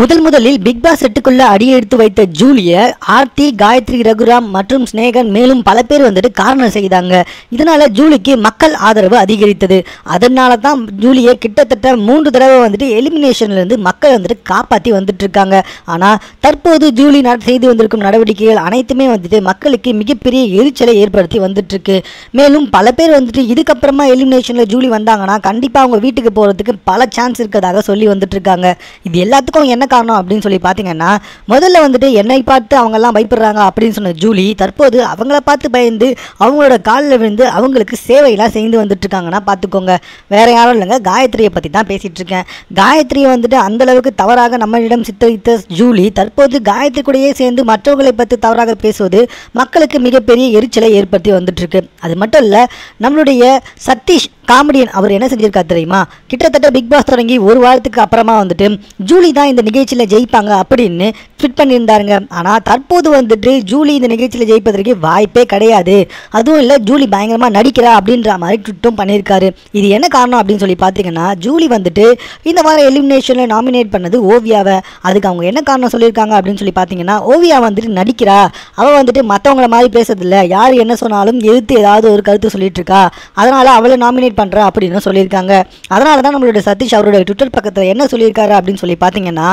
முதல் முதலில் big pass செட்டுக்குள்ள அடியெடுத்து வைத்த ஜூலிய ஆர்த்தி காயத்ரி ரகுராம் மற்றும் ஸ்னேகன் மேலும் பல பேர் வந்துட்டு காரணம் செய்தாங்க. இதனால ஜூலிக்கு மக்கள் ஆதரவு அதிகரித்தது. அதனால தான் ஜூலியை கிட்டத்தட்ட மூன்று தடவை வந்துட்டு எலிமினேஷன்ல இருந்து மக்கள் வந்துட்டு காப்பாற்றி வந்துட்டு இருக்காங்க ஆனா தற்போது ஜூலி செய்து வந்திருக்கும் நடவடிக்கைகள் அனைத்துமே வந்துட்டு மக்களுக்கு மிகப்பெரிய எரிச்சலை ஏற்படுத்தி வந்துட்டு இருக்கு மேலும் பல பேர் வந்துட்டு இதுக்கப்புறமா எலிமினேஷன்ல ஜூலி வந்தாங்கன்னா கண்டிப்பா அவங்க வீட்டுக்கு போறதுக்கு பல சான்ஸ் இருக்கதாக சொல்லி வந்துட்டு இருக்காங்க இது எல்லாத்துக்கும் என்ன காரணம் அப்படின்னு சொல்லி பார்த்தீங்கன்னா முதல்ல வந்துட்டு என்னை பார்த்து அவங்கெல்லாம் பயப்படுறாங்க அப்படின்னு சொன்ன ஜூலி தற்போது அவங்கள பார்த்து பயந்து அவங்களோட காலில் விழுந்து அவங்களுக்கு சேவையெல்லாம் செய்து வந்துட்டுருக்காங்கன்னா பார்த்துக்கோங்க வேற யாரும் இல்லைங்க. காயத்ரியை பற்றி தான் பேசிகிட்டு இருக்கேன் காயத்ரியை வந்துட்டு அந்த அளவுக்கு தவறாக நம்மளிடம் சித்தரித்த ஜூலி தற்போது காயத்ரி கூடயே சேர்ந்து மற்றவர்களை பற்றி தவறாக பேசுவது மக்களுக்கு மிகப்பெரிய எரிச்சலை ஏற்படுத்தி வந்துட்டுருக்கு. அது மட்டும் இல்லை நம்மளுடைய சதீஷ் காமெடியன் அவர் என்ன செஞ்சிருக்காரு தெரியுமா? கிட்டத்தட்ட பிக் பாஸ் தொடங்கி ஒரு வாரத்துக்கு அப்புறமா வந்துட்டு ஜூலி தான் இந்த நிகழ்ச்சியில் ஜெயிப்பாங்க அப்படின்னு ட்விட் பண்ணியிருந்தாருங்க. ஆனால் தற்போது வந்துட்டு ஜூலி இந்த நிகழ்ச்சியில் ஜெயிப்பதற்கு வாய்ப்பே கிடையாது. அதுவும் இல்லை ஜூலி பயங்கரமாக நடிக்கிறா அப்படின்ற மாதிரி ட்விட்டும் பண்ணியிருக்காரு. இது என்ன காரணம் அப்படின்னு சொல்லி பார்த்தீங்கன்னா ஜூலி வந்துட்டு இந்த வாரம் எலிமினேஷனில் நாமினேட் பண்ணது ஓவியாவை. அதுக்கு அவங்க என்ன காரணம் சொல்லியிருக்காங்க அப்படின்னு சொல்லி பார்த்தீங்கன்னா ஓவியா வந்துட்டு நடிக்கிறா. அவள் வந்துட்டு மற்றவங்கள மாதிரி பேசுறதில்ல. யார் என்ன சொன்னாலும் எதிர்த்து ஏதாவது ஒரு கருத்து சொல்லிட்டு இருக்கா. அதனால் அவளை நாமினேட் பண்ணுறா அப்படின்னு சொல்லியிருக்காங்க. அதனால தான் நம்மளோட சதீஷ் அவருடைய ட்விட்டர் பக்கத்தில் என்ன சொல்லியிருக்காரு அப்படின்னு சொல்லி பார்த்தீங்கன்னா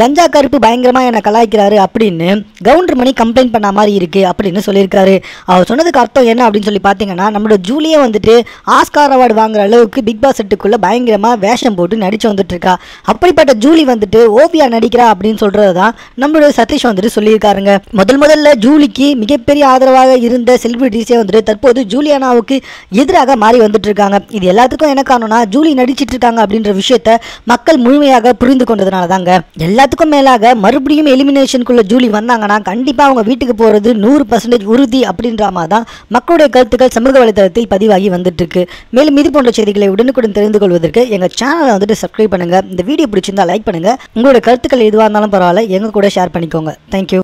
கஞ்சா கருப்பு பயங்கரமாக என்னை கலாய்க்கிறாரு அப்படின்னு கவுண்டர் மணி கம்ப்ளைண்ட் பண்ண மாதிரி இருக்கு அப்படின்னு சொல்லியிருக்காரு. அவர் சொன்னதுக்கு அர்த்தம் என்ன அப்படின்னு சொல்லி பார்த்தீங்கன்னா நம்மளோட ஜூலியே வந்துட்டு ஆஸ்கார் அவார்டு வாங்குற அளவுக்கு பிக் பாஸ் செட்டுக்குள்ளே பயங்கரமாக வேஷம் போட்டு நடிச்சு வந்துட்டு இருக்கா அப்படிப்பட்ட ஜூலி வந்துட்டு ஓவியா நடிக்கிறா அப்படின்னு சொல்கிறது தான் நம்மளுடைய சதீஷ் வந்துட்டு சொல்லியிருக்காருங்க. முதல் முதல்ல ஜூலிக்கு மிகப்பெரிய ஆதரவாக இருந்த செலிபிரிட்டிஸே வந்துட்டு தற்போது ஜூலியானாவுக்கு எதிராக மாறி வந்துட்டு இருக்காங்க இது எல்லாத்துக்கும் என்ன காரணம்னா ஜூலி நடிச்சிட்டு இருக்காங்க அப்படின்ற விஷயத்த மக்கள் முழுமையாக புரிந்து கொண்டதுனால தாங்க எல்லாத்துக்கும் மேலாக மறுபடியும் எலிமினேஷனுக்குள்ள ஜூலி வந்தாங்கன்னா கண்டிப்பா அவங்க வீட்டுக்கு போறது நூறு பர்சன்டேஜ் உறுதி அப்படின்ற மாதிரி தான் மக்களுடைய கருத்துக்கள் சமூக வலைதளத்தில் பதிவாகி வந்துட்டு இருக்கு மேலும் இது போன்ற செய்திகளை உடனுக்குடன் தெரிந்து கொள்வதற்கு எங்க சேனலை வந்துட்டு சப்ஸ்கிரைப் பண்ணுங்க. இந்த வீடியோ பிடிச்சிருந்தா லைக் பண்ணுங்க. உங்களோட கருத்துக்கள் எதுவாக இருந்தாலும் பரவாயில்ல எங்க கூட ஷேர் பண்ணிக்கோங்க. தேங்க்யூ